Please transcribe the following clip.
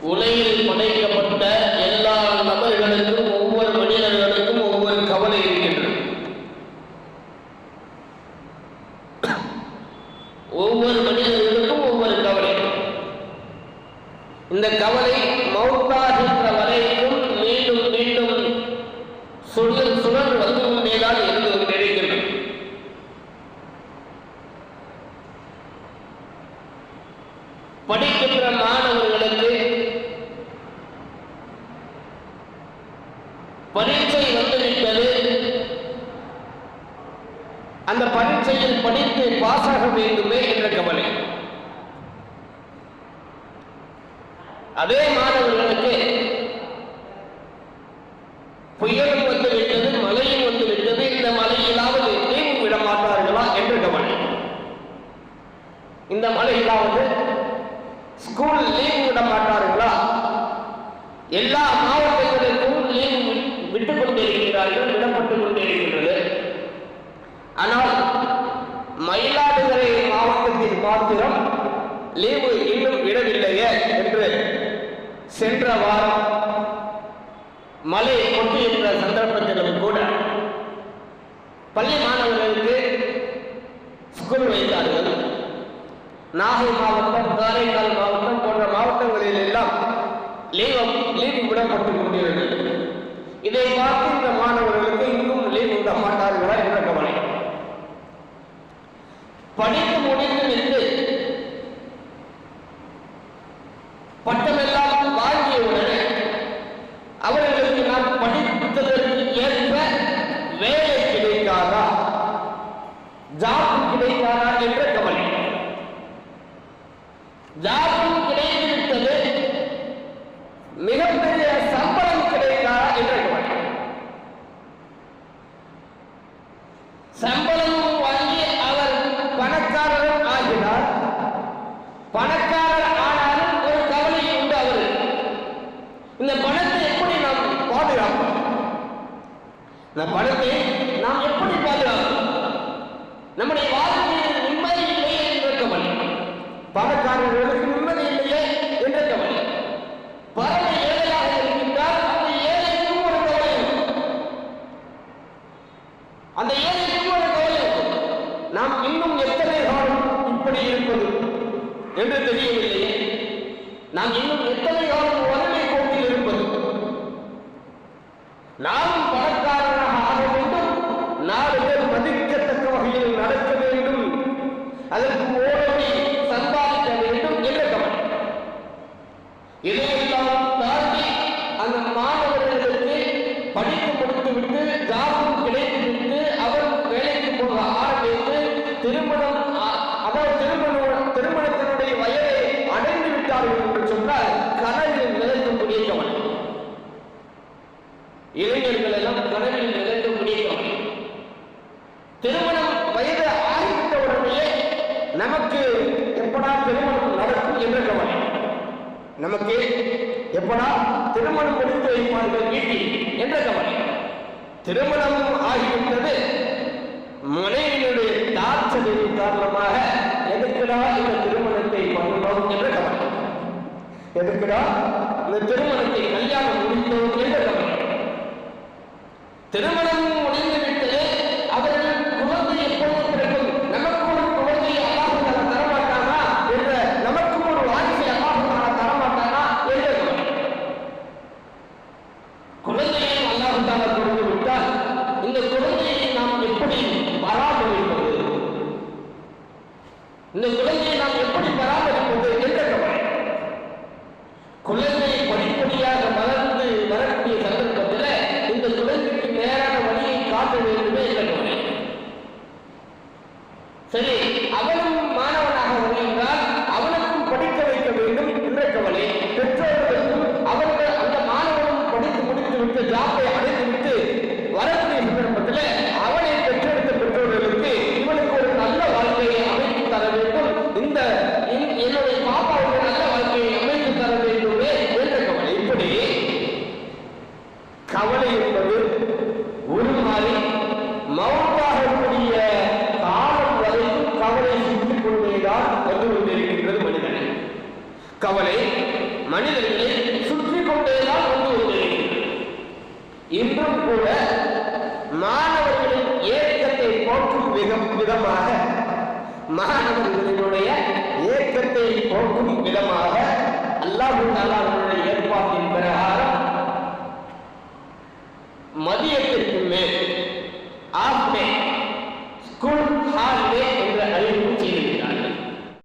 உலகில் படைக்கப்பட்ட எல்லா நபர்களுக்கும் ஒவ்வொரு மனிதர்களுக்கும் ஒவ்வொரு கவலை இருக்கின்றது. ஒவ்வொரு மனிதர்களுக்கும் ஒவ்வொரு கவலை. இந்த கவலை மௌத்தாகி பரீட்சையில் படித்து பாஸாக வேண்டுமே என்ற கவலை. அதே மாணவர்களுக்கு புயலும் வந்துவிட்டது மழையும் வந்து இந்த மழையிலாவது லீவு விட மாட்டார்களா என்று கவலை. இந்த மழையிலாவது ஸ்கூல் லீவு விட மாட்டார்களா எல்லா மாவட்டங்களுக்கும் லீவு விட்டுக் கொண்டிருக்கிறார்கள் விடப்பட்டுக் கொண்டிருக்கின்றது ஆனால் மாத்திரம் லீவு இன்னும் விடவில்லையே என்று சென்ற வாரம் கொட்டி இருக்கிற சந்தர்ப்பத்திலும் கூட பள்ளி மாணவர்களுக்கு ஸ்கூல் வைத்தார்கள். நாகை மாவட்டம் காரைக்கால் மாவட்டம் போன்ற மாவட்டங்களில் எல்லாம் லீவு லீவு விடப்பட்டு கொண்டிருந்தது. இதை பார்த்து இந்த மாணவர்களுக்கு இன்னும் லீவு விட மாட்டார்களா என்ற கவலை. படி ஜாப் கிடைத்தாரா என்ற கவலை. ஜாபும் கிடைத்துவிட்டது மிகப்பெரிய சம்பளம் கிடைத்தாரா என்ற கவலை. சம்பளமும் வாங்கி அவர் பணக்காரரும் ஆகினார் பணக்காரர் ஆனாலும் ஒரு கவலை உண்டு இந்த பணத்தை எப்படி நாம் பாதுகாப்போம்? இந்த பணத்தை நாம் எப்படி பாதுகாப்போம் நம்முடைய வாழ்க்கையில் நிம்மதி இல்லையே என்ற கவலை பணக்காரர்களுக்கு நிம்மதி இல்லையே என்ற கவலை பரவ ஏழையாக இருக்கின்றார் அந்த ஏழைக்கும் ஒரு கவலை உண்டு. அந்த ஏழைக்கும் ஒரு கவலை உண்டு. நாம் இன்னும் எத்தனை காலம் இப்படி இருப்பது என்று தெரியவில்லையே. நாம் இன்னும் எத்தனை காலம் வறுமை கோட்டில் இருப்பது நாம் நமக்கு எப்படா திருமணம் முடித்து வைப்பார்கள் வீட்டில் என்ற கவலை. திருமணம் ஆகிவிட்டது. மனைவியினுடைய டார்ச்சரின் காரணமாக எதுக்குடா இந்த திருமணத்தை பண்ணணும் என்ற கவலை. எதுக்குடா இந்த திருமணத்தை கல்யாணம் முடித்தோம் என்ற கவலை. திருமணம் முடிந்து விட்டது அவர்கள் குழந்தை எப்போது பிறக்கும் நமக்கு ஒரு குழந்தை அல்லாஹ் தர தரமாட்டானா என்ற நமக்கும் ஒரு வாரிசை அல்லாஹ் தர தரமாட்டானா என்ற கவலை. குழந்தையை அல்லாஹ் தாலா கொடுத்து விட்டால் இந்த குழந்தையை நாம் எப்படி பராமரிப்பது இந்த குழந்தையை நாம் எப்படி பராமரிப்பது என்ற கவலை குழந்தை படிப்படியாக வளர்ந்து வரக்கூடிய சந்தர்ப்பத்தில் இந்த குழந்தைக்கு நேரான வழியை காட்ட வேண்டுமே என்ற கவலை சரி அவனும் கவலை மனிதர்களை சுற்றி கொண்டேதான் வந்து கொண்டிருக்கிறது. இன்றும் கூட மாணவர்களின் ஏக்கத்தை போற்றும் விதம் விதமாக மாணவர்களினுடைய ஏக்கத்தை போற்றும் விதமாக அல்லாஹு தாலாவுடைய ஏற்பாட்டின் பிரகாரம்